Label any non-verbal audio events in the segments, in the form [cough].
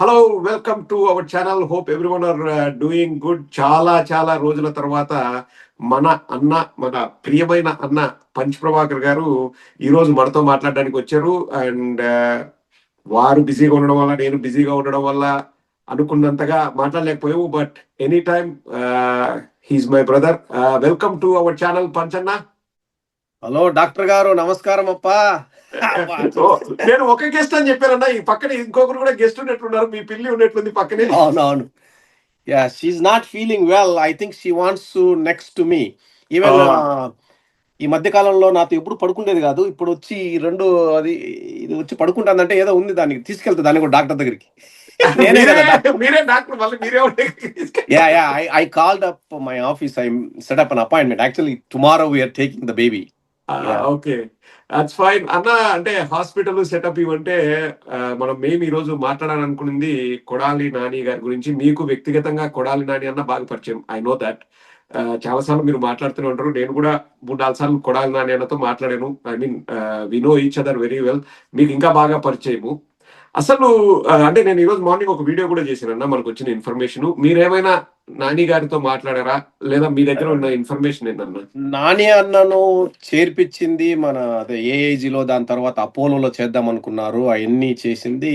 Hello welcome to our channel hope everyone are doing good చాలా చాలా రోజుల తర్వాత మన అన్న మన ప్రియమైన అన్న పంచ్ ప్రభాకర్ గారు ఈ రోజు మనతో మాట్లాడడానికి వచ్చారు. అండ్ uh, వారు బిజీగా ఉండడం వల్ల నేను బిజీగా ఉండడం వల్ల అనుకున్నంతగా మాట్లాడలేకపోయావు but any time he's my brother welcome to our channel Panchanna. Hello doctor గారు. నమస్కారం అప్ప. నేను ఒక గెస్ట్ అని చెప్పానన్నా ఈ పక్కన ఇంకొకరు కూడా గెస్ట్ ఉన్నట్లున్నారు మీ పిల్లి ఉన్నట్లుంది పక్కనే. అవునవును. Yeah she's not feeling well I think she wants to next to me even. ఈ మధ్య కాలంలో నాతో ఎప్పుడు పడుకుండేది కాదు. ఇప్పుడు వచ్చి ఈ రెండు అది ఇది వచ్చి పడుకుంటానంటే ఏదో ఉంది దానికి. తీసుకెళ్తా దాన్ని కూడా డాక్టర్ దగ్గరికి. నేనే మీరే డాక్టర్. మళ్ళీ మీరే ఉంటే yeah yeah I I called up my office I set up an appointment actually tomorrow we're taking the baby. Okay it's fine అన్న అంటే హాస్పిటల్ సెటప్ ఇవంటే ఆ, మనం మేము ఈ రోజు మాట్లాడాలనుకున్నది కొడాలి నాని గారి గురించి. మీకు వ్యక్తిగతంగా కొడాలి నాని అన్న బాగా పరిచయం. ఐ నో దట్ చాలా సార్లు మీరు మాట్లాడుతూనే ఉంటారు. నేను కూడా మూడు నాలుగు సార్లు కొడాలి నాని అన్నతో మాట్లాడాను. I mean we know each other very well మీకు ఇంకా బాగా పరిచయము. అసలు అంటే నేను ఈరోజు మార్నింగ్ ఒక వీడియో కూడా చేశానన్న మనకు వచ్చిన ఇన్ఫర్మేషన్ మీరేమైనా నాని గారితో మాట్లాడారా? లేదా మీ దగ్గర ఉన్న ఇన్ఫర్మేషన్ ఏంటన్నా నాని అన్నను చేర్పించింది మన అదే ఏఐజిలో దాని తర్వాత అపోలోలో చేద్దాం అనుకున్నారు. అవన్నీ చేసింది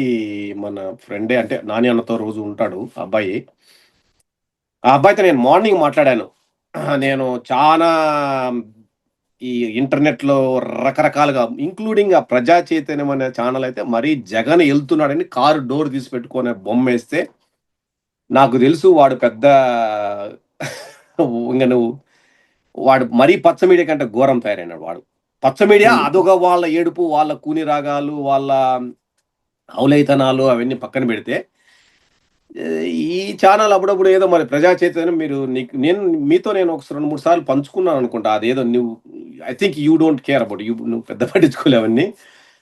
మన ఫ్రెండే అంటే నాని అన్నతో రోజు ఉంటాడు ఆ అబ్బాయి. ఆ అబ్బాయితో నేను మార్నింగ్ మాట్లాడాను. నేను చాలా ఈ ఇంటర్నెట్లో రకరకాలుగా ఇంక్లూడింగ్ ఆ ప్రజా చైతన్యం అనే ఛానల్ అయితే మరీ జగన్ వెళ్తున్నాడని కారు డోర్ తీసి పెట్టుకునే బొమ్మ వేస్తే నాకు తెలుసు వాడు పెద్ద ఇంకా నువ్వు వాడు మరీ పచ్చ మీడియా కంటే ఘోరం తయారైనాడు వాడు పచ్చ మీడియా Hmm. అదొక వాళ్ళ ఏడుపు వాళ్ళ కూని రాగాలు వాళ్ళ ఔలైతనాలు అవన్నీ పక్కన పెడితే ఈ ఛానల్ అప్పుడప్పుడు ఏదో మరి ప్రజా చైతన్యం మీరు నీకు నేను మీతో నేను ఒక రెండు మూడు సార్లు పంచుకున్నాను అనుకుంటా. అదేదో నువ్వు I think you don't care about you నువ్వు పెద్ద పట్టించుకోలేవన్నీ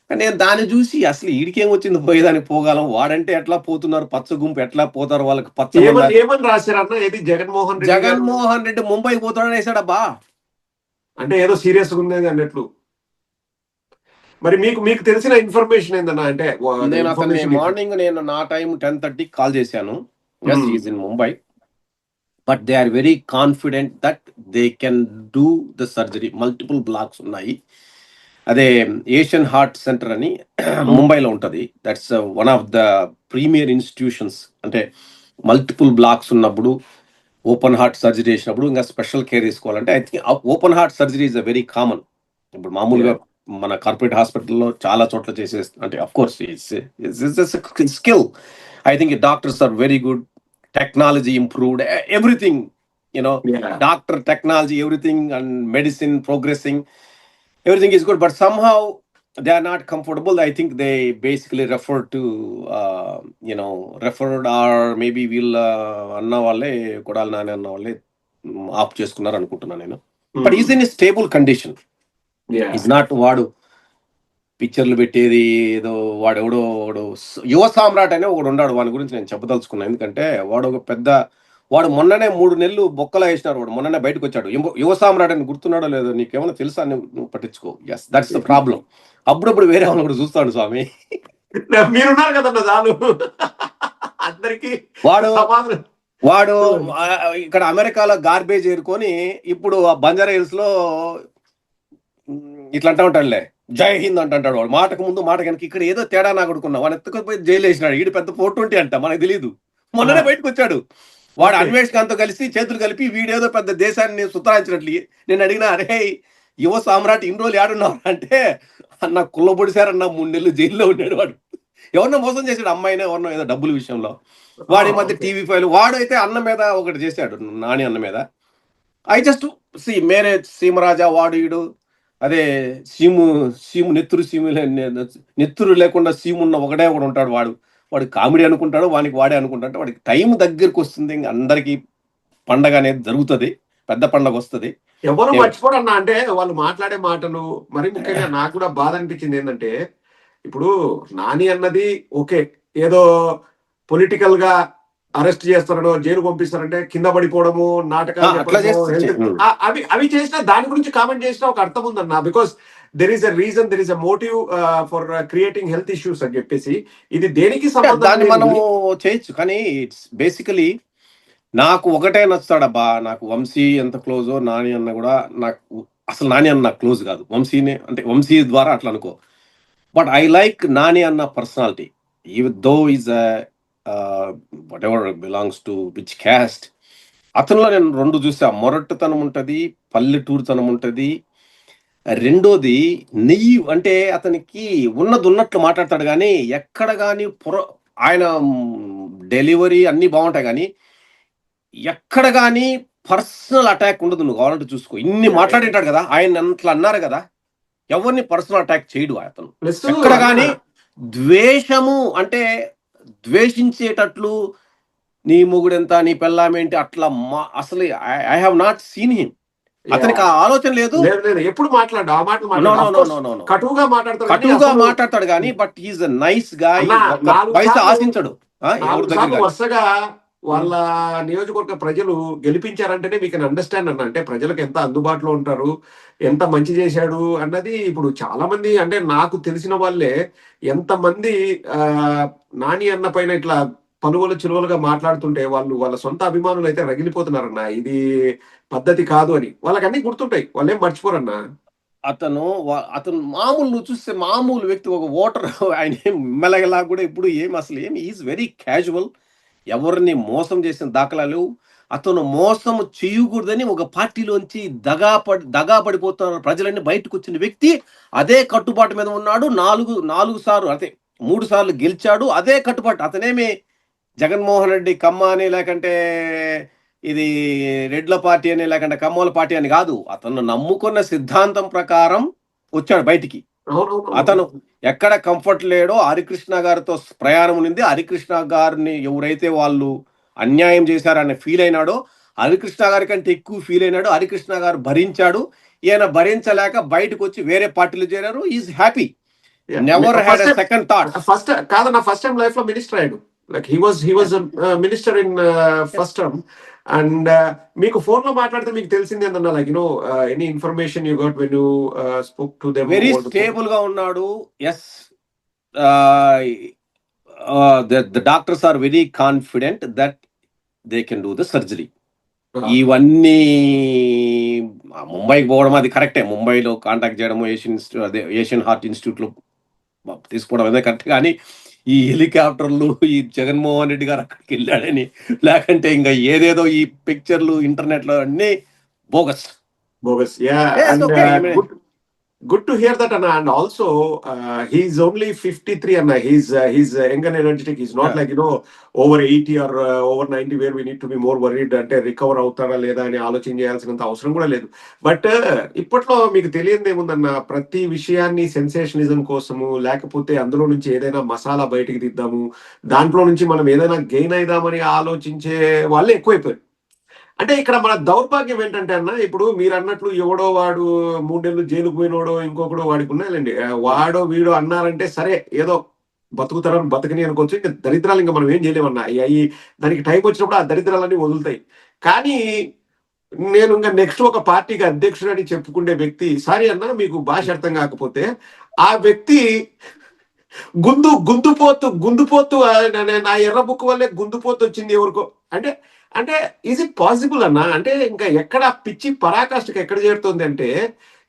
నేను దాన్ని చూసి అసలు ఈడికేం వచ్చింది పోయేదానికి పోగలం? వాడంటే ఎట్లా పోతున్నారు? పచ్చ గుంపు ఎట్లా పోతారు వాళ్ళకి? పచ్చ ఏది? జగన్మోహన్? జగన్మోహన్ రెడ్డి ముంబై పోతాడని వేసాడబ్బా అంటే ఏదో సీరియస్ ఉంది అన్నట్లు. మరి మీకు మీకు తెలిసిన ఇన్ఫర్మేషన్ ఏందన్నా? అంటే నేను అతన్ని information మార్నింగ్ నేను నా టైం టెన్ థర్టీ కాల్ చేశాను. Is in Mumbai but they are very confident that they can do the surgery multiple blocks ఉన్నాయి. అదే ఏషియన్ హార్ట్ సెంటర్ అని ముంబైలో ఉంటుంది. That's one of the premier institutions అంటే multiple blocks ఉన్నప్పుడు open heart surgery చేసినప్పుడు ఇంకా స్పెషల్ కేర్ తీసుకోవాలంటే I think open heart surgery is a very common ఇప్పుడు మామూలుగా మన కార్పొరేట్ హాస్పిటల్లో చాలా చోట్ల చేసే అంటే of course skill I think doctors are very good technology improved everything you know doctor technology everything and medicine progressing everything is good but somehow they are not comfortable I think they basically refer to you know referred or maybe వీళ్ళ అన్న వాళ్ళే కొడాలి నాని అన్న వాళ్ళే of చేసుకున్నారు అనుకుంటున్నాను నేను. But is in stable condition is not వాడు పిక్చర్లు పెట్టేది ఏదో వాడు ఎవడో వాడు యువ సామ్రాట్ అనే ఒకడు ఉన్నాడు. వాని గురించి నేను చెప్పదలుచుకున్నాను ఎందుకంటే వాడు ఒక పెద్ద వాడు మొన్ననే మూడు నెలలు బొక్కలా వేసినారు వాడు. మొన్ననే బయటకు వచ్చాడు. యువ- సామ్రాట్ అని గుర్తున్నాడో లేదో నీకేమైనా తెలుసా? నువ్వు పట్టించుకో. ఎస్ దట్స్ ద ప్రాబ్లం అప్పుడప్పుడు వేరే వాళ్ళని కూడా చూస్తాడు స్వామి. మీరున్నారు కదన్న చాలు అందరికి వాడు వాడు ఇక్కడ అమెరికాలో గార్బేజ్ ఏరుకొని ఇప్పుడు ఆ బంజారా హిల్స్లో ఇట్లా అంటా ఉంటాడులే. జై హింద్ అంటుంటాడు వాడు. మాటకు ముందు మాట కనుక ఇక్కడ ఏదో తేడా నా కొడుకున్నా వాడు ఎత్తుకొని జైలు వేసినాడు. ఈడు పెద్ద ఫోర్ ట్వంటీ అంట మనకు తెలియదు మొన్ననే బయటకు వచ్చాడు. వాడు. అన్వేష్ ఖాన్తో కలిసి చేతులు కలిపి వీడేదో పెద్ద దేశాన్ని సుతరాయించినట్లు నేను అడిగిన అరే యువ సామ్రాట్ ఇన్ని రోజులు ఏడున్నావు? అంటే అన్న కుల్లబొడిసారన్న మూడు నెలలు జైల్లో ఉన్నాడు వాడు. ఎవరినో మోసం చేశాడు. అమ్మాయినే ఎవరినో ఏదో డబ్బుల విషయంలో. వాడి మధ్య. TV file. వాడు అయితే అన్న మీద ఒకటి చేశాడు. నాని అన్న మీద. ఐ జస్ట్ సి మేరే సీమరాజా వాడు ఈడు. అదే సీము సీము నెత్తురు సీము నెత్తురు లేకుండా సీము ఉన్న ఒకడే ఒకడు ఉంటాడు వాడు. వాడు కామెడీ అనుకుంటాడు వానికి వాడే అనుకుంటాడు వాడికి టైం దగ్గరికి వస్తుంది. ఇంక అందరికి పండగ అనేది జరుగుతుంది. పెద్ద పండగ వస్తుంది. ఎవరు. మర్చిపోరన్నా అంటే వాళ్ళు మాట్లాడే మాటలు మరి ముఖ్యంగా నాకు కూడా బాధ అనిపించింది ఏంటంటే ఇప్పుడు నాని అన్నది ఓకే ఏదో పొలిటికల్గా అరెస్ట్ చేస్తారనో జైలు పంపిస్తారంటే కింద పడిపోవడము నాటకాలు అవి అవి చేసిన దాని గురించి కామెంట్ చేసిన ఒక అర్థం ఉందన్న. Because there is a reason there is a motive for creating health issues అని చెప్పేసి ఇది దేనికి సంబంధం. మనము చేయొచ్చు. కానీ ఇట్స్ బేసికలీ నాకు ఒకటే నచ్చుతాడబ్బా నాకు వంశీ ఎంత క్లోజో నాని అన్న కూడా నాకు అసలు నాని అన్న నాకు క్లోజ్ కాదు. వంశీనే అంటే వంశీ ద్వారా అట్లా అనుకో. బట్ ఐ లైక్ నాని అన్న personality he though is whatever belongs to which caste అతనిలో నేను రెండు చూసా. మొరట్టుతనం ఉంటుంది పల్లెటూరుతనం ఉంటుంది. రెండోది నెయ్యి అంటే అతనికి ఉన్నది ఉన్నట్లు మాట్లాడతాడు కానీ ఎక్కడ కానీ పుర ఆయన డెలివరీ అన్నీ బాగుంటాయి కానీ ఎక్కడ కానీ పర్సనల్ అటాక్ ఉండదు. నువ్వు కావాలంటే చూసుకో. ఇన్ని మాట్లాడింటాడు కదా ఆయన అట్లా అన్నారు కదా ఎవరిని పర్సనల్ అటాక్ చేయడు అతను. ఎక్కడ కానీ ద్వేషము అంటే ద్వేషించేటట్లు నీ మొగుడెంత నీ పెళ్ళామేంటి అట్లా మా అసలు I have not seen him అతనికి ఆ ఆలోచన లేదు. ఎప్పుడు మాట్లాడు. ఆ. కటువుగా మాట్లాడతాడు కానీ కటువుగా అసలు మాట్లాడతాడు కానీ బట్ ఈజ్ అ నైస్ నాలుగు పైసా ఆశించడు. వరుసగా వాళ్ళ నియోజకవర్గ ప్రజలు గెలిపించారంటేనే మీకు అండర్స్టాండ్ అన్న. అంటే ప్రజలకు ఎంత అందుబాటులో ఉంటారు? ఎంత మంచి చేశాడు? అన్నది ఇప్పుడు చాలా మంది అంటే నాకు తెలిసిన వాళ్ళే ఎంతమంది ఆ నాని అన్న పైన ఇట్లా పలువలు చిలువలుగా మాట్లాడుతుంటే వాళ్ళు వాళ్ళ సొంత అభిమానులు అయితే రగిలిపోతున్నారన్న. ఇది పద్ధతి కాదు అని. వాళ్ళకి అన్ని గుర్తుంటాయి. వాళ్ళేం మర్చిపోరన్నా? అతను అతను మామూలు నువ్వు చూస్తే మామూలు వ్యక్తి ఒక ఓటర్ ఆయన ఏం మెల్లగలా కూడా ఇప్పుడు ఏం అసలు ఏం ఈజ్ వెరీ క్యాజువల్ ఎవరిని మోసం చేసిన దాఖలాలు అతను మోసం చేయకూడదని ఒక పార్టీలోంచి దగా పడి దగా పడిపోతున్న ప్రజలన్నీ బయటకు వచ్చిన వ్యక్తి అదే కట్టుబాటు మీద ఉన్నాడు. నాలుగు నాలుగు సార్లు అదే మూడు సార్లు గెలిచాడు. అదే కట్టుబాటు. అతనేమి జగన్మోహన్ రెడ్డి కమ్మ అని లేకంటే ఇది రెడ్ల పార్టీ అని లేకంటే కమ్మోల పార్టీ అని కాదు. అతను నమ్ముకున్న సిద్ధాంతం ప్రకారం వచ్చాడు బయటికి. అతను ఎక్కడ కంఫర్ట్ లేడో హరికృష్ణ గారితో ప్రయాణం ఉంది హరికృష్ణ గారిని ఎవరైతే వాళ్ళు అన్యాయం చేశారని ఫీల్ అయినాడో హరికృష్ణ గారి కంటే ఎక్కువ ఫీల్ అయినాడు హరికృష్ణ గారు భరించాడు. ఈయన భరించలేక బయటకు వచ్చి వేరే పార్టీలు చేరారు. Is happy never had second thought first కాదన్న ఫస్ట్ టైం లైఫ్లో మినిస్టర్ అయ్యాడు. Like he was he was minister in first term and మీకు ఫోన్లో మాట్లాడితే మీకు తెలిసింది ఏంటన్నా? Like you know any information you got when you spoke to them very స్టేబుల్గా ఉన్నాడు. Yes the doctors are very confident that they can do the surgery ఇవన్నీ ముంబైకి పోవడం అది కరెక్టే. ముంబైలో కాంటాక్ట్ చేయడము ఏషియన్ అదే ఏషియన్ హార్ట్ ఇన్స్టిట్యూట్లో తీసుకోవడం అదే కరెక్ట్. కానీ ఈ హెలికాప్టర్లు ఈ జగన్మోహన్ రెడ్డి గారు అక్కడికి వెళ్ళాడని. లేకంటే ఇంకా ఏదేదో ఈ పిక్చర్లు ఇంటర్నెట్లో అన్ని bogus. Bogus. Yeah good to hear that అన్న and also he's only fifty three అన్న he's he's young and energetic is not. Like you know over eighty or over ninety where we need to be more worried అంటే recover అవుతారా లేదా అని ఆలోచన చేయాల్సినంత అవసరం కూడా లేదు. బట్ ఇప్పట్లో మీకు తెలియదు ఏముందన్న ప్రతి విషయాన్ని సెన్సేషనిజం కోసము లేకపోతే అందులో నుంచి ఏదైనా మసాలా బయటికి తీద్దాము దాంట్లో నుంచి మనం ఏదైనా గెయిన్ అయిదామని ఆలోచించే వాళ్ళే ఎక్కువైపోయారు. అంటే ఇక్కడ మన దౌర్భాగ్యం ఏంటంటే అన్న ఇప్పుడు మీరు అన్నట్లు ఎవడో వాడు మూడేళ్ళు జైలుకు పోయినోడో ఇంకొకడో వాడికి ఉన్నాయండి వాడో వీడో అన్నారంటే సరే ఏదో బతుకుతారని బతకని అనుకోవచ్చు. ఇంకా దరిద్రాలు ఇంకా మనం ఏం చేయలేమన్నా. అవి దానికి టైం వచ్చినప్పుడు ఆ దరిద్రాలన్నీ వదులుతాయి. కానీ నేను ఇంకా నెక్స్ట్ ఒక పార్టీకి అధ్యక్షుడని చెప్పుకునే వ్యక్తి సారీ అన్న మీకు భాష అర్థం కాకపోతే ఆ వ్యక్తి గుందు గుందుపోతు గుందుపోతు నా- నా ఎర్ర బుక్ వల్లే గుందుపోతు వచ్చింది ఎవరికో. అంటే అంటే ఈజ్ ఇట్ పాసిబుల్ అన్న? అంటే ఇంకా ఎక్కడ పిచ్చి పరాకాష్ఠకు ఎక్కడ చేరుతుంది అంటే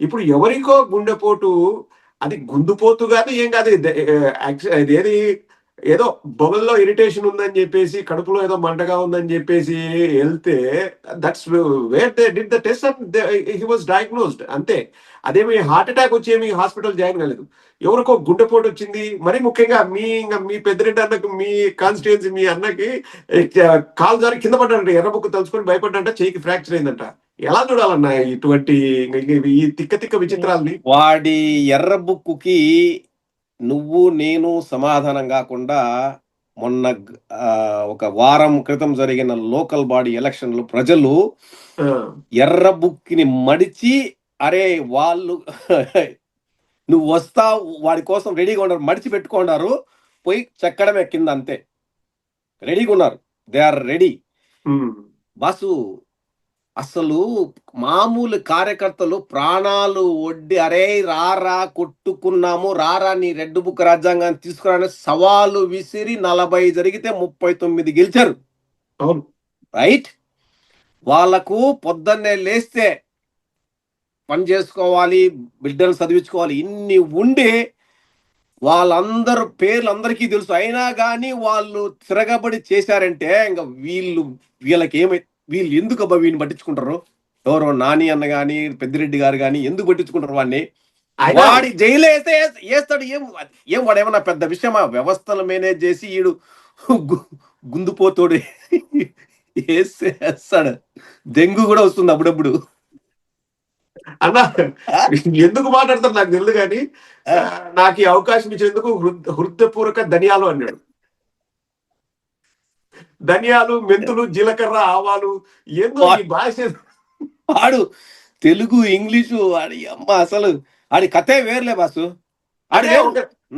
ఇప్పుడు ఎవరికో గుండెపోటు అది గుందుపోతు కాదు ఏం కాదు ఇది ఏది? ఏదో బొగల్లో ఇరిటేషన్ ఉందని చెప్పేసి కడుపులో ఏదో మంటగా ఉందని చెప్పేసి వెళ్తే that's where they did the test and he was diagnosed అంతే అదేమి హార్ట్ అటాక్ వచ్చి ఏమి హాస్పిటల్ జాయిన్ కాలేదు ఎవరికో గుండెపోటు వచ్చింది మరి ముఖ్యంగా మీ ఇంకా మీ పెద్దరెడ్డి అన్నకు మీ కాన్స్టిట్యున్సీ మీ అన్నకి కాల్ కాలు జారి కింద పడ్డాడంట ఎర్రబుక్కు తలుచుకొని భయపడ్డంట చేయికి ఫ్రాక్చర్ అయిందంట ఎలా చూడాలన్నా ఇటువంటి ఈ తిక్క తిక్క విచిత్రాలని వాడి ఎర్ర బుక్కుకి నువ్వు నేను సమాధానం కాకుండా మొన్న ఒక వారం క్రితం జరిగిన లోకల్ బాడీ ఎలక్షన్లు ప్రజలు ఎర్ర బుక్కిని మడిచి అరే వాళ్ళు [laughs] నువ్వు వస్తావు వాడి కోసం రెడీగా ఉన్నారు మడిచి పెట్టుకున్నారు పోయి చెక్కడమే కింద అంతే. రెడీగా ఉన్నారు. They are ready. బాసు అసలు మామూలు కార్యకర్తలు ప్రాణాలు ఒడ్డి అరే రారా కొట్టుకున్నాము రారా నీ రెడ్ బుక్ రాజ్యాంగాన్ని తీసుకురాని సవాలు విసిరి నలభై జరిగితే ముప్పై తొమ్మిది గెలిచారు. అవును. రైట్? వాళ్ళకు పొద్దున్నే లేస్తే పని చేసుకోవాలి బిడ్డలు చదివించుకోవాలి ఇన్ని ఉండి వాళ్ళందరూ పేర్లు అందరికీ తెలుసు. అయినా కానీ వాళ్ళు తిరగబడి చేశారంటే ఇంకా వీళ్ళు వీళ్ళకి ఏమై వీళ్ళు ఎందుకు అబ్బా వీడిని పట్టించుకుంటారు? ఎవరో నాని అన్న గాని పెద్దిరెడ్డి గారు గాని ఎందుకు పట్టించుకుంటారు వాడిని? వాడి జైలు వేస్తే వేస్- వేస్తాడు ఏం ఏం వాడు ఏమన్నా పెద్ద విషయమా? వ్యవస్థలు మేనేజ్ చేసి గు- గుందుపోతాడు వేస్తే వేస్తాడు. దెంగు కూడా వస్తుంది అప్పుడప్పుడు. అన్న ఎందుకు మాట్లాడతారు? నాకు తెలియదు కానీ ఆ, నాకు ఈ అవకాశం ఇచ్చేందుకు హృద్ హృదయపూర్వక ధనియాలు అన్నాడు. ధనియాలు మెంతులు జీలకర్ర ఆవాలు ఏందో ఈ భాష. వాడు తెలుగు ఇంగ్లీషు వాడి అమ్మ అసలు. ఆడి కథే వేర్లే బాసు. ఆడి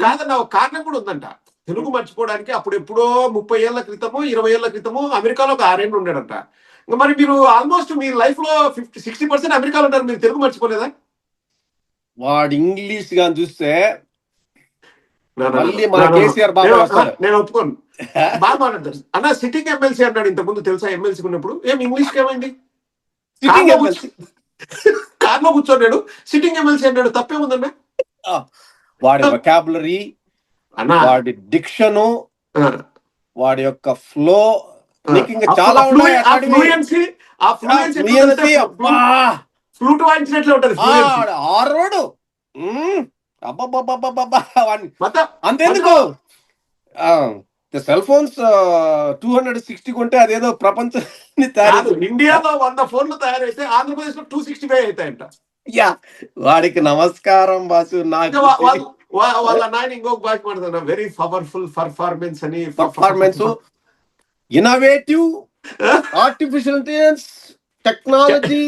కాదన్న ఒక కారణం కూడా ఉందంట. తెలుగు మర్చిపోవడానికి అప్పుడు ఎప్పుడో ముప్పై ఏళ్ళ క్రితము ఇరవై ఏళ్ళ క్రితము అమెరికాలో ఒక ఆరేళ్ళు ఉన్నాడంట ఇంకా మరి మీరు ఆల్మోస్ట్ మీ లైఫ్లో ఫిఫ్టీ సిక్స్టీ పర్సెంట్ అమెరికాలో ఉన్నారు మీరు తెలుగు మర్చిపోలేదా? వాడు ఇంగ్లీష్గా చూస్తే మళ్ళీ మన కేసీఆర్ బాబు నేను- ఒప్పుకోను. బాగా మాట్లాడతారు అన్న సిట్టింగ్ ఎమ్మెల్సీ అన్నాడు ఇంత ముందు తెలుసా? ఎమ్మెల్సీ ఉన్నప్పుడు. ఏం ఇంగ్లీష్ ఏమైంది? Sitting MLC. కార్లో కూర్చోన్నాడు సిట్టింగ్ ఎమ్మెల్సీ అన్నాడు. తప్పేముందన్న? వాడి వొకాబులరీ అన్న. వాడి డిక్షను వాడి యొక్క ఫ్లో చాలా. ఫ్లూట్ వాయించినట్లే ఉంటది ఆ, అంతెందుకు? Cell phones two hundred sixty కొంటే అదేదో ప్రపంచాన్ని తయారు ఇండియాలో వంద ఫోన్లు తయారైతే ఆంధ్రప్రదేశ్లో టూ సిక్స్టీ ఫైవ్ అవుతాయంట యా వాడికి నమస్కారం బాసు నాకు వాళ్ళ- నాయన ఇంకొక భాష మాట్లాడుతున్నా వెరీ పవర్ఫుల్ పర్ఫార్మెన్స్ అని performance innovative artificial intelligence technology.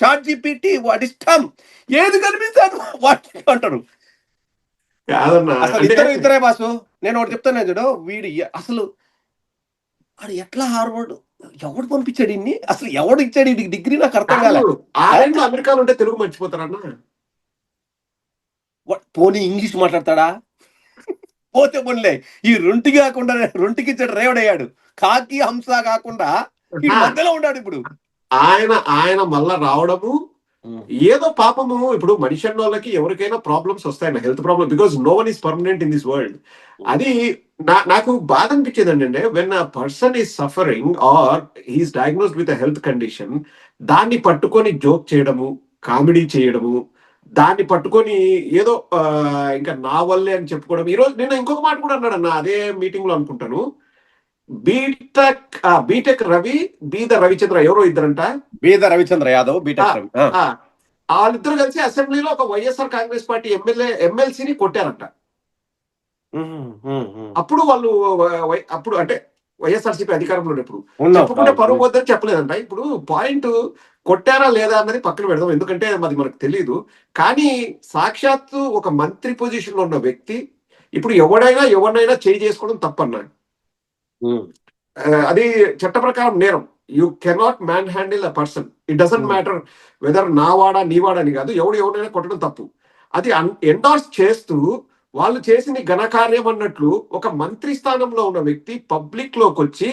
Chat GPT వాటి ఇష్టం ఏది కనిపిస్తాడు వాటి కాదన్నా. అసలు ఇద్దరు ఇద్దరే బాసు. నేను ఒకటి చెప్తాను చూడు. వీడు అసలు వాడు ఎట్లా హార్వర్డ్? ఎవడు పంపించాడు ఇన్ని? అసలు ఎవడు ఇచ్చాడు ఈ డిగ్రీ నాకు అర్థం కాలే. కాదు, ఆ రెండు అమెరికాలో ఉంటే తెలుగు మర్చిపోతారన్న పోనీ ఇంగ్లీష్ మాట్లాడతాడా? పోతే పోన్లే. ఈ రొంటి కాకుండా రొంటికి ఇచ్చాడు రేవడయ్యాడు. కాకి హంస కాకుండా ఈ మధ్యలో ఉన్నాడు ఇప్పుడు. ఆయన ఆయన మళ్ళా రావడము ఏదో పాపము. ఇప్పుడు మనిషి వాళ్ళకి ఎవరికైనా ప్రాబ్లమ్స్ వస్తాయి health problem because no one is permanent in this world అది నా నాకు బాధ అనిపించేది ఏంటంటే when a person is suffering or he's diagnosed with health condition దాన్ని పట్టుకొని జోక్ చేయడము కామెడీ చేయడము దాన్ని పట్టుకొని ఏదో ఇంకా నా వల్లే అని చెప్పుకోవడం ఈరోజు నేను ఇంకొక మాట కూడా అన్నాడు అన్న అదే మీటింగ్లో అనుకుంటాను. బీటెక్ బీటెక్ రవి బీద రవిచంద్ర ఎవరో ఇద్దరంట బీద రవిచంద్ర యాదవ్ బీటెక్ రవి. ఆ. ఆ, వాళ్ళిద్దరు కలిసి అసెంబ్లీలో ఒక వైఎస్ఆర్ కాంగ్రెస్ పార్టీ ఎమ్మెల్యే ఎమ్మెల్సీని కొట్టారంట. అప్పుడు వాళ్ళు అప్పుడు అంటే వైఎస్ఆర్సీపీ అధికారంలో ఉన్నప్పుడు. చెప్పుకుంటే పరువు వద్దని చెప్పలేదంట ఇప్పుడు పాయింట్ కొట్టారా లేదా అన్నది పక్కన పెడదాం ఎందుకంటే అది మనకు తెలియదు కానీ సాక్షాత్తు ఒక మంత్రి పొజిషన్లో ఉన్న వ్యక్తి ఇప్పుడు ఎవడైనా ఎవరినైనా చేయి చేసుకోవడం తప్పన్నా ఉమ్. ఆ, అది చట్ట ప్రకారం నేరం. You cannot man handle a person it doesn't Hmm. Matter whether నా వాడా నీ వాడా అని కాదు ఎవడు ఎవరైనా కొట్టడం తప్పు. అది ఎండార్స్ చేస్తూ వాళ్ళు చేసింది ఘనకార్యం అన్నట్లు ఒక మంత్రి స్థానంలో ఉన్న వ్యక్తి పబ్లిక్లోకి వచ్చి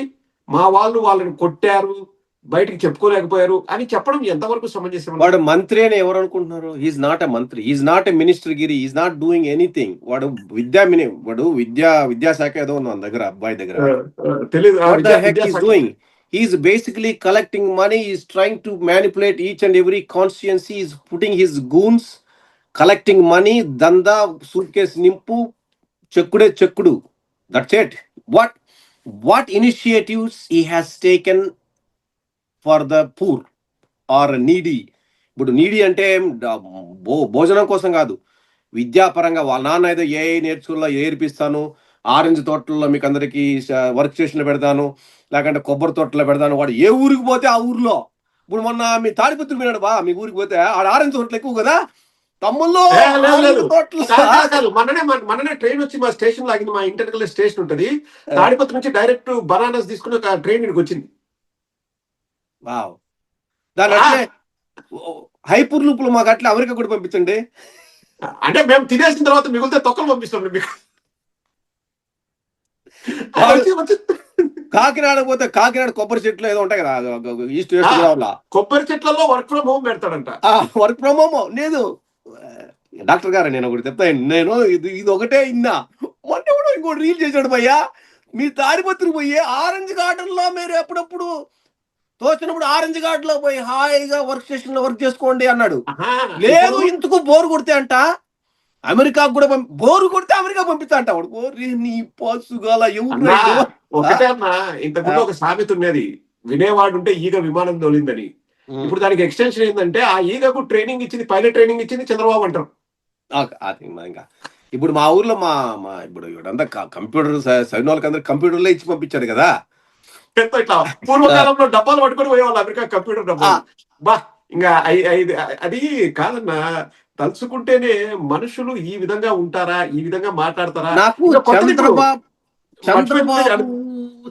మా వాళ్ళు వాళ్ళని కొట్టారు బయటికి చెప్పుకోలేకపోయారు అని చెప్పడం ఎంతవరకు సమంజసం వాడు మంత్రి అని ఎవరు అనుకుంటున్నారు ఈజ్ నాట్ ఎ మంత్రి ఈజ్ నాట్ ఎ మినిస్టర్ గిరి ఈజ్ నాట్ డూయింగ్ ఎనీథింగ్ వాడు విద్యా మిని వాడు విద్యా విద్యాశాఖ ఏదో ఉంది మన దగ్గర అబ్బాయి దగ్గర తెలియదు doing he's basically collecting money he's trying to manipulate each and every constituency he's putting his goons collecting money danda suitcase nimpu చెక్కుడే చెక్కుడు that's it what what initiatives he has taken for the poor or needy. ఇప్పుడు needy అంటే భో- భోజనం కోసం కాదు. విద్యాపరంగా వాళ్ళ నాన్న ఏదో ఏ నేర్చుకుల్లో నేర్పిస్తాను ఆరెంజ్ తోటల్లో మీకు అందరికి వర్క్ స్టేషన్లో పెడతాను లేకంటే కొబ్బరి తోటలో పెడతాను. వాడు ఏ ఊరికి పోతే ఆ ఊర్లో. ఇప్పుడు మొన్న మీ తాడిపత్రి పోయినాడు బా మీ ఊరికి పోతే ఆడ ఆరెంజ్ తోటలు ఎక్కువ కదా? తమ్ముళ్ళు ఏ, లేదు, లేదు. ఆరెంజ్ తోటలు. కాదు, కాదు, కాదు. మొన్ననే మన- మొన్ననే ట్రైన్ వచ్చి మా స్టేషన్ లాగింది మా ఇంటర్నల్ స్టేషన్ ఉంటది. తాడిపత్రి నుంచి డైరెక్ట్ బనానాస్ తీసుకుని ఒక ట్రైన్ ఇక్కడికి వచ్చింది. వావ్. దాని అట్లే హైపర్ లూపులు మాకు అట్లే అమెరికా కూడా పంపించండి. అంటే మేము తినేసిన తర్వాత మిగిలితే తొక్కలు పంపిస్తాం మీకు. కాకినాడ పోతే కాకినాడ కొబ్బరి చెట్లు ఏదో ఉంటాయి కదా ఈస్ట్ వెస్ట్. గోదావరిలో. కొబ్బరి చెట్లలో వర్క్ ఫ్రమ్ హోమ్ పెడతాడంట. వర్క్ ఫ్రమ్ హోమ్ లేదు. డాక్టర్ గారు నేను ఒకటి చెప్తాను నేను ఇది ఇది ఒకటే ఇన్నా. మొన్న కూడా ఇంకోటి రీల్ చేశాడు భయ్యా. మీ తాడిపత్రి పోయి ఆరెంజ్ గార్డెన్లో మీరు ఎప్పుడప్పుడు తోచినప్పుడు ఆరెంజ్ గార్డెన్లో పోయి హాయిగా వర్క్ స్టేషన్లో వర్క్ చేసుకోండి అన్నాడు. లేదు ఇందుకు బోరు కొడితే అంట అమెరికాకు కూడా బోరు కొడితే అమెరికా పంపిస్తా అంట వాడు. ఓరి నీ పసుగాల అన్నా, ఎవరు ఒకటే అన్న ఇంతకుముందు ఒక సామెత ఉన్నది వినేవాడు ఉంటే ఈగ విమానం తోలిందని. ఇప్పుడు దానికి ఎక్స్టెన్షన్ ఏంటంటే ఆ ఈగకు ట్రైనింగ్ ఇచ్చింది పైలట్ ట్రైనింగ్ ఇచ్చింది చంద్రబాబు అంటారు. ఇంకా. ఇప్పుడు మా ఊర్లో మా మా ఇప్పుడు ఇప్పుడంతా క- కంప్యూటర్ స- చదివిన వాళ్ళకి అందరు కంప్యూటర్లో ఇచ్చి పంపించారు కదా. ఎంతో ఇట్లా పూర్వకాలంలో డబ్బాలు పట్టుకొని పోయేవాళ్ళు అమెరికా కంప్యూటర్ డబ్బాలు. బా ఇంకా అది కాదన్నా తలుచుకుంటేనే మనుషులు ఈ విధంగా ఉంటారా ఈ విధంగా మాట్లాడతారా? నాకు చంద్రబాబు చంద్రబాబు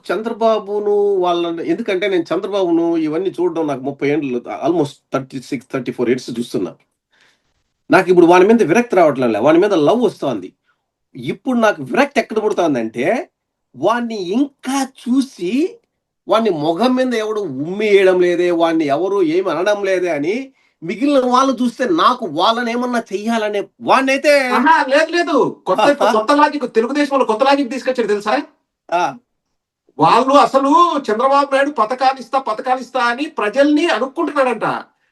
చంద్రబాబును వాళ్ళ ఎందుకంటే నేను చంద్రబాబును ఇవన్నీ చూడడం నాకు ముప్పై ఏళ్ళు almost thirty six thirty four years చూస్తున్నా. నాకు ఇప్పుడు వాని మీద విరక్తి రావట్లేదు వాని మీద లవ్ వస్తుంది. ఇప్పుడు నాకు విరక్తి ఎక్కడ పుడుతుందంటే వాడిని ఇంకా చూసి వాడిని మొగం మీద ఎవడు ఉమ్మి వేయడం లేదే వాడిని ఎవరు ఏమి అనడం లేదే అని మిగిలిన వాళ్ళు చూస్తే నాకు వాళ్ళని ఏమన్నా చెయ్యాలనే వాడినైతే లేదు లేదు. కొత్త [laughs] కొత్త లాజిక్ తెలుగుదేశం వాళ్ళు కొత్త లాజిక్ తీసుకొచ్చారు తెలుసా? ఆ, వాళ్ళు అసలు చంద్రబాబు నాయుడు పథకాలు ఇస్తా పథకాలు ఇస్తా అని ప్రజల్ని అనుకుంటున్నాడంట.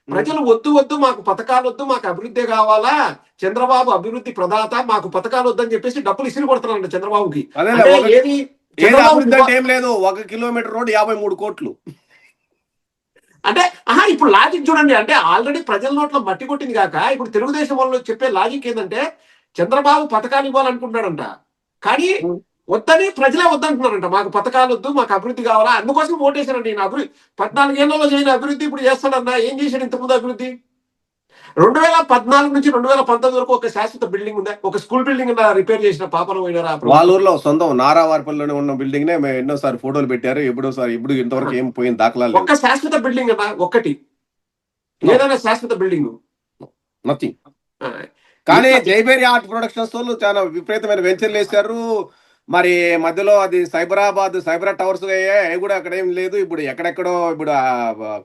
ప్రజలు వద్దు వద్దు మాకు పథకాలు వద్దు మాకు అభివృద్ధి కావాలా? చంద్రబాబు అభివృద్ధి ప్రదాత మాకు పథకాలు వద్దు అని చెప్పేసి డబ్బులు ఇసిరి కొడుతున్నారంట చంద్రబాబుకి. ఏది? ఏది అభివృద్ధి అంటే ఏం లేదు. ఒక కిలోమీటర్ రోడ్ యాభై మూడు కోట్లు. అంటే ఆహా ఇప్పుడు లాజిక్ చూడండి. అంటే ఆల్రెడీ ప్రజల నోట్లో మట్టి కొట్టింది కాక ఇప్పుడు తెలుగుదేశం వాళ్ళు చెప్పే లాజిక్ ఏంటంటే చంద్రబాబు పథకాలు ఇవ్వాలనుకుంటున్నాడంట. కానీ. వద్దని ప్రజలే వద్దంటున్నారంట. మాకు పథకాలు వద్దు మాకు అభివృద్ధి కావాలా? అందుకోసం ఓటేశారండి. నేను అభివృద్ధి పద్నాలుగేళ్ళలో చేయని అభివృద్ధి ఇప్పుడు చేస్తాడన్నా? ఏం చేశాడు ఇంతకుముందు అభివృద్ధి? రెండు వేల పద్నాలుగు నుంచి రెండు వేల పంతొమ్మిది వరకు ఒక శాశ్వత బిల్డింగ్ ఉందా ఒక స్కూల్ బిల్డింగ్ రిపేర్ చేసిన పాపను పోయినారా వాళ్ళ ఊర్లో సొంతం నారావారిపల్లిలోనే ఉన్న బిల్డింగ్ నే మేము ఎన్నోసారి ఫోటోలు పెట్టారు. ఎప్పుడోసారి ఇప్పుడు ఇంతవరకు ఏం పోయిన దాఖలాలు ఒక్క శాశ్వత బిల్డింగ్ అన్నా ఒక్కటి. ఏదైనా శాశ్వత బిల్డింగ్. నథింగ్ కానీ జైబేరి ఆర్ట్ ప్రొడక్షన్స్ వాళ్ళు చాలా విపరీతమైన వెంచర్లు వేశారు. మరి మధ్యలో అది సైబరాబాద్ సైబరా టవర్స్ అయ్యాయి. అవి కూడా అక్కడ ఏం లేదు. ఇప్పుడు ఎక్కడెక్కడో ఇప్పుడు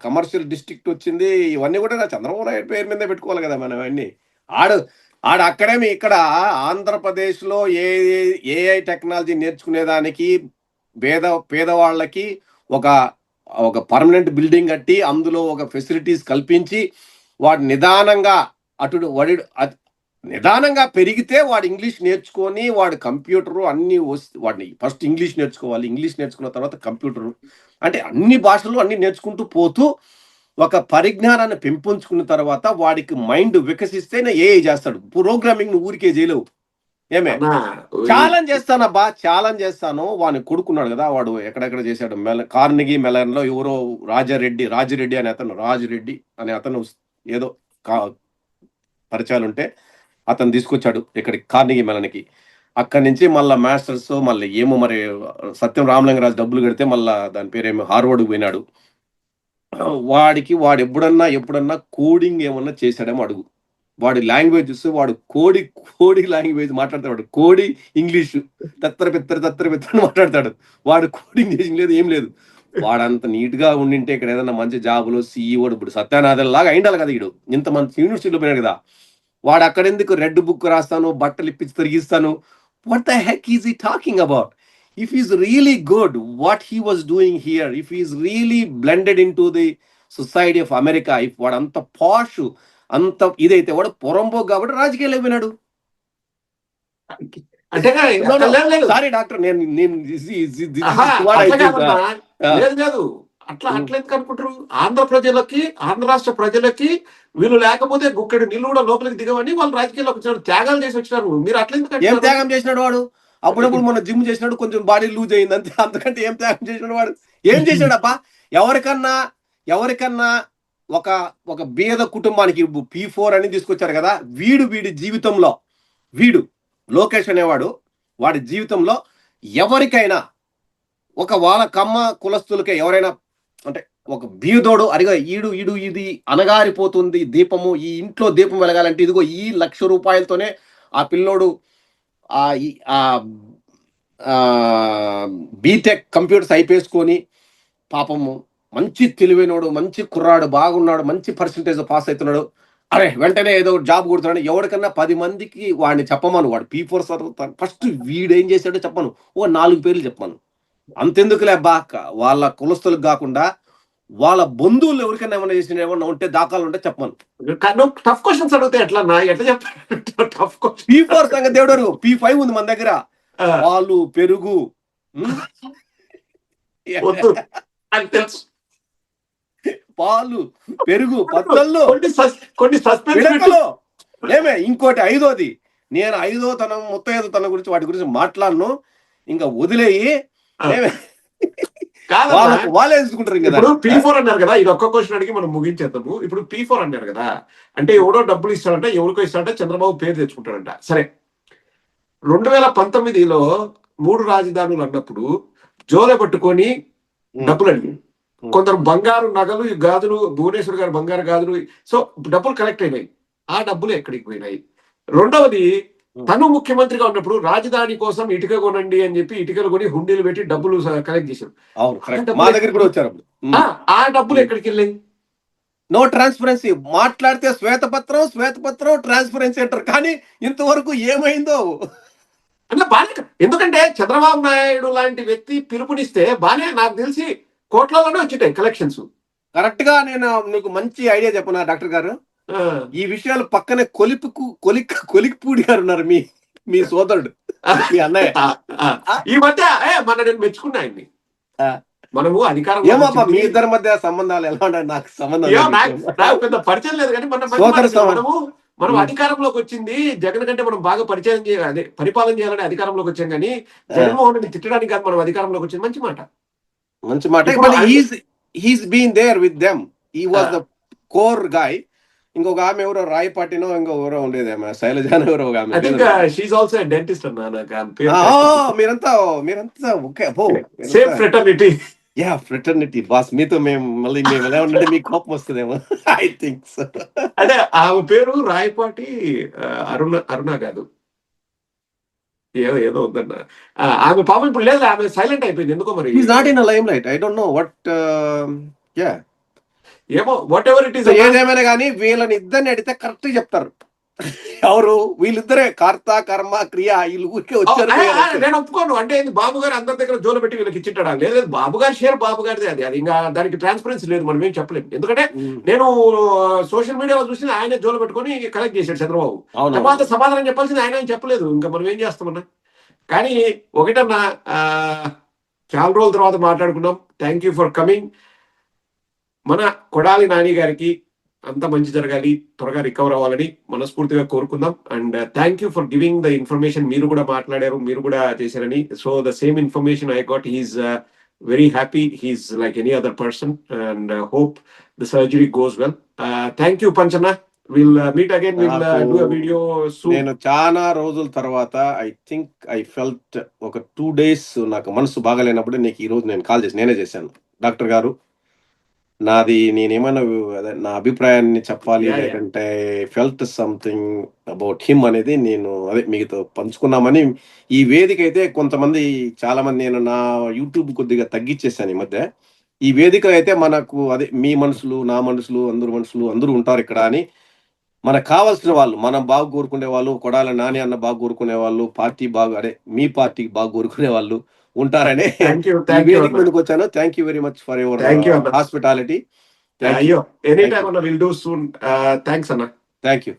కమర్షియల్ డిస్ట్రిక్ట్ వచ్చింది. ఇవన్నీ కూడా నా చంద్రబాబు నాయుడు పేరు మీదే పెట్టుకోవాలి కదా మనం అవన్నీ ఆడు ఆడ అక్కడేమి ఇక్కడ ఆంధ్రప్రదేశ్లో ఏ ఏఐ టెక్నాలజీ నేర్చుకునేదానికి పేద పేదవాళ్ళకి ఒక ఒక పర్మనెంట్ బిల్డింగ్ కట్టి అందులో ఒక ఫెసిలిటీస్ కల్పించి వాడు నిదానంగా అటు వడి నిదానంగా పెరిగితే వాడు ఇంగ్లీష్ నేర్చుకొని వాడు కంప్యూటరు అన్ని వస్- వాడిని ఫస్ట్ ఇంగ్లీష్ నేర్చుకోవాలి ఇంగ్లీష్ నేర్చుకున్న తర్వాత కంప్యూటరు అంటే అన్ని భాషలు అన్ని నేర్చుకుంటూ పోతూ ఒక పరిజ్ఞానాన్ని పెంపొంచుకున్న తర్వాత వాడికి మైండ్ వికసిస్తేనే ఏ చేస్తాడు. ప్రోగ్రామింగ్ నువ్వు ఊరికే చేయలేవు. ఏమే? ఛాలెంజ్ చేస్తానబ్బా ఛాలెంజ్ చేస్తాను వాని కొడుకున్నాడు కదా వాడు ఎక్కడెక్కడ చేశాడు. మెల కార్నిగి మెలన్లో ఎవరో రాజారెడ్డి రాజిరెడ్డి అనే అతను రాజిరెడ్డి అనే అతను ఏదో కా పరిచయాలు ఉంటే అతను తీసుకొచ్చాడు ఇక్కడికి కార్నిగి మెలన్కి అక్కడి నుంచి మళ్ళీ మాస్టర్స్ మళ్ళీ ఏమో మరి సత్యం రామలింగరాజు డబ్బులు కడితే మళ్ళీ దాని పేరేమో హార్వర్డ్కి పోయినాడు. వాడికి వాడు ఎప్పుడన్నా ఎప్పుడన్నా కోడింగ్ ఏమన్నా చేశాడేమో అడుగు. వాడి లాంగ్వేజ్ చూస్తే వాడు కోడి కోడి లాంగ్వేజ్ మాట్లాడతాడు. కోడి ఇంగ్లీష్ తత్తర పెత్తర తత్తర పెత్తర మాట్లాడతాడు. వాడు కోడింగ్ చేసింగ్ లేదు ఏం లేదు. వాడంత నీట్గా ఉండింటే ఇక్కడ ఏదైనా మంచి జాబులో సీఈఓడు ఇప్పుడు సత్యనాథన్ లాగా అయిండాలి కదా ఇడు ఇంత మంచి యూనివర్సిటీలో పోయినాడు కదా. వాడు అక్కడెందుకు రెడ్ బుక్ రాస్తాను బట్టలు ఇప్పించి తిరిగిస్తాను? What the heck is he talking about if is really good what he was doing here if is really blended into the society of America if వాడు అంత పాష్ అంత ఇదైతే వాడు పొరంబో కాబట్టి రాజకీయాలు పోయినాడు. సారీ డాక్టర్ నేను నేను అట్లా అట్లా ఎందుకు అనుకుంటారు? ఆంధ్ర ప్రజలకి ఆంధ్ర రాష్ట్ర ప్రజలకి వీళ్ళు లేకపోతే గుక్కడి నీళ్ళు కూడా లోపలికి దిగవని వాళ్ళు రాజకీయాల్లోకి వచ్చినారు త్యాగాలు చేసి వచ్చినారు. మీరు అట్లా ఎందుకు ఏం త్యాగం చేసినాడు వాడు? అప్పుడప్పుడు మన జిమ్ చేసినాడు కొంచెం బాడీ లూజ్ అయింది అంతే. అంతకంటే ఏం త్యాగం చేసినాడు వాడు? ఏం చేసినాడప్ప ఎవరికన్నా ఎవరికన్నా ఒక ఒక బీద కుటుంబానికి పీ ఫోర్ అని తీసుకొచ్చారు కదా వీడు వీడి జీవితంలో వీడు లోకేష్ అనేవాడు వాడి జీవితంలో ఎవరికైనా ఒక వాళ్ళ కమ్మ కులస్తులకే ఎవరైనా అంటే ఒక బీదోడు అరిగా ఈడు ఈడు ఇది అనగారిపోతుంది దీపము ఈ ఇంట్లో దీపం వెలగాలంటే ఇదిగో ఈ లక్ష రూపాయలతోనే ఆ పిల్లోడు ఆ ఈ- బీటెక్ కంప్యూటర్స్ అయిపేసుకొని పాపము మంచి తెలివైనోడు మంచి కుర్రాడు బాగున్నాడు మంచి పర్సంటేజ్ పాస్ అవుతున్నాడు అరే వెంటనే ఏదో జాబ్ కొడుతున్నాడు. ఎవరికన్నా పది మందికి వాడిని చెప్పమను. వాడు పీ ఫోర్ ఫస్ట్ వీడేం చేశాడో చెప్పను. ఓ నాలుగు పేర్లు చెప్పాను అంతెందుకులే అబ్బా? వాళ్ళ కులస్తులకు కాకుండా వాళ్ళ బంధువులు ఎవరికైనా ఏమైనా చేసిన ఏమన్నా ఉంటే దాఖలు ఉంటే చెప్పమను. నువ్వు టఫ్ క్వశ్చన్స్ అడిగితే ఎట్లా నా ఎట్లా చెప్తాను టఫ్ క్వశ్చన్ పీ ఫోర్ సంగతి దేవుడు పీ ఫైవ్ ఉంది మన దగ్గర. పాలు పెరుగు తెలుసు. పాలు పెరుగు పచ్చళ్ళు కొన్ని ఏమే ఇంకోటి ఐదోది. నేను ఐదో తనం ముత్తైదో తనం గురించి వాటి గురించి మాట్లాడను. ఇంకా వదిలేయి. వాళ్ళే తీసుకుంటారు ఇంకా ఇప్పుడు. పీ ఫోర్ అన్నారు కదా ఇది ఒక్క క్వశ్చన్ అడిగి మనం ముగించేద్దాము. ఇప్పుడు పీ ఫోర్ అన్నారు కదా అంటే ఎవడో డబ్బులు ఇస్తాడంట ఎవరికో ఇస్తాడంట చంద్రబాబు పేరు తెచ్చుకుంటాడంట. సరే. రెండు వేల పంతొమ్మిదిలో మూడు రాజధానులు అన్నప్పుడు జోలె పట్టుకొని. డబ్బులు అడిగి కొందరు బంగారు నగలు గాజులు భువనేశ్వర్ గారు బంగారు గాజులు సో డబ్బులు కలెక్ట్ అయినాయి. ఆ డబ్బులు ఎక్కడికి పోయినాయి? రెండవది తను ముఖ్యమంత్రిగా ఉన్నప్పుడు రాజధాని కోసం ఇటుక కొనండి అని చెప్పి ఇటుకలు కొని హుండీలు పెట్టి డబ్బులు కలెక్ట్ చేశారు. అవును correct. మా దగ్గర కూడా వచ్చారు అప్పుడు. ఆ, డబ్బులు ఎక్కడికి వెళ్ళాయి నో ట్రాన్స్పరెన్సీ మాట్లాడితే శ్వేతపత్రం శ్వేతపత్రం ట్రాన్స్పరెన్సీ అంటారు. కానీ ఇంతవరకు ఏమైందో? అంటే బానే ఎందుకంటే చంద్రబాబు నాయుడు లాంటి వ్యక్తి పిలుపునిస్తే బానే నాకు తెలిసి కోట్లలోనే వచ్చిటాయి కలెక్షన్స్ కరెక్ట్గా నేను నీకు మంచి ఐడియా చెప్పనా డాక్టర్ గారు? ఈ విషయాలు పక్కనే కొలిపుకు కొలిక్ కొలిక్పూడి గారు ఉన్నారు మీ మీ సోదరుడు మీ అన్నయ్య. ఈ మధ్య ఏ, మన నేను మెచ్చుకున్నా ఆయన్ని. మనము అధికారం ఏమబ్బా మీ ఇద్దరి మధ్య సంబంధాలు ఎలా ఉన్నాయి? నాకు సంబంధం ఏమో లేదు. నాకు పెద్ద పరిచయం లేదు కానీ మన సోదర సమానం. మనము మనం. అధికారంలోకి వచ్చింది. జగన్ కంటే మనం బాగా పరిచయం చేయాలి అదే పరిపాలన చేయాలని అధికారంలోకి వచ్చాం కానీ జగన్మోహన్ రెడ్డి తిట్టడానికి కాదు మనం అధికారంలోకి వచ్చింది. మంచి మాట. మంచి మాట. ఇప్పుడు he's he's been there with them he was the core guy ఇంకొక ఆమె ఎవరో రాయపాటినో ఇంకో ఎవరో ఉండేది ఆమె. శైలజాన ఎవరో ఒక ఆమె షీఈ్ ఆల్సో డెంటిస్ట్ అన్నా నాకు మీరంతా మీరంతా okay same fraternity yeah fraternity boss మీతో మేము మళ్ళీ మేము ఎలా ఉంటే మీకు కోపం వస్తుందేమో. ఐ థింక్ సో అంటే ఆమె పేరు రాయపాటి అరుణ అరుణ కాదు. ఏదో ఏదో ఉందన్న. ఆమె పాపం ఇప్పుడు లేదు ఆమె సైలెంట్ అయిపోయింది. ఎందుకో మరి? Is not in limelight I don't know what yeah ఏమో వాట్ ఎవర్ ఇట్ ఈస్ ఏదేమైనా కానీ వీళ్ళని ఇద్దరిని అడిగితే కరెక్ట్ చెప్తారు. ఎవరు? వీళ్ళిద్దరే. కర్త కర్మ క్రియ వీళ్ళు ఊరికే వచ్చారు. నేను ఒప్పుకోను. అంటే బాబు గారు అందరి దగ్గర జోలు పెట్టి వీళ్ళకి ఇచ్చింటాడా? లేదు లేదు. బాబు గారి షేర్ బాబు గారిదే అది. అది ఇంకా దానికి ట్రాన్స్పరెన్సీ లేదు. మనం ఏం చెప్పలేము ఎందుకంటే నేను సోషల్ మీడియాలో చూసి ఆయన జోలు పెట్టుకొని కలెక్ట్ చేశాడు చంద్రబాబు. తర్వాత సమాధానం చెప్పాల్సింది ఆయన చెప్పలేదు. ఇంకా మనం ఏం చేస్తామన్నా కానీ ఒకటన్నా చాలా రోజుల తర్వాత మాట్లాడుకున్నాం. థ్యాంక్ యూ ఫర్ కమింగ్ మన కొడాలి నాని గారికి అంత మంచి జరగాలి త్వరగా రికవర్ అవ్వాలని మనస్ఫూర్తిగా కోరుకుందాం. And thank you for giving the information మీరు కూడా మాట్లాడారు మీరు కూడా చేశారని. So the same information I got he's very happy he's like any other person and hope the surgery goes well thank you Panchanna will meet again will నాకు- do video soon నేను చాలా రోజుల తర్వాత ఐ థింక్ ఐ ఫెల్ట్ ఒక two days నాకు మనసు బాగాలేనప్పుడు నీకు ఈ రోజు నేను కాల్ చేసి నేనే చేశాను. డాక్టర్ గారు నాది నేనేమైనా అదే నా అభిప్రాయాన్ని చెప్పాలి yeah. లేదంటే ఫెల్ట్ సంథింగ్ అబౌట్ హిమ్ అనేది నేను అదే మీతో పంచుకున్నామని ఈ వేదిక అయితే కొంతమంది చాలా మంది నేను నా యూట్యూబ్ కొద్దిగా తగ్గించేసాను ఈ మధ్య ఈ వేదిక అయితే మనకు అదే మీ మనుషులు నా మనుషులు అందరు మనుషులు అందరూ ఉంటారు ఇక్కడ అని మనకు కావాల్సిన వాళ్ళు మనం బాగా కోరుకునే వాళ్ళు కొడాల నాని అన్న బాగా కోరుకునే వాళ్ళు పార్టీ బాగా అదే మీ పార్టీకి బాగా కోరుకునే వాళ్ళు ఉంటారని మీదకి వచ్చాను. Thank you very much for your. Hospitality అయ్యో ఎనీ Thank టైమ్ అన్న విల్ డూ సూన్ థ్యాంక్స్ అన్న. Thank you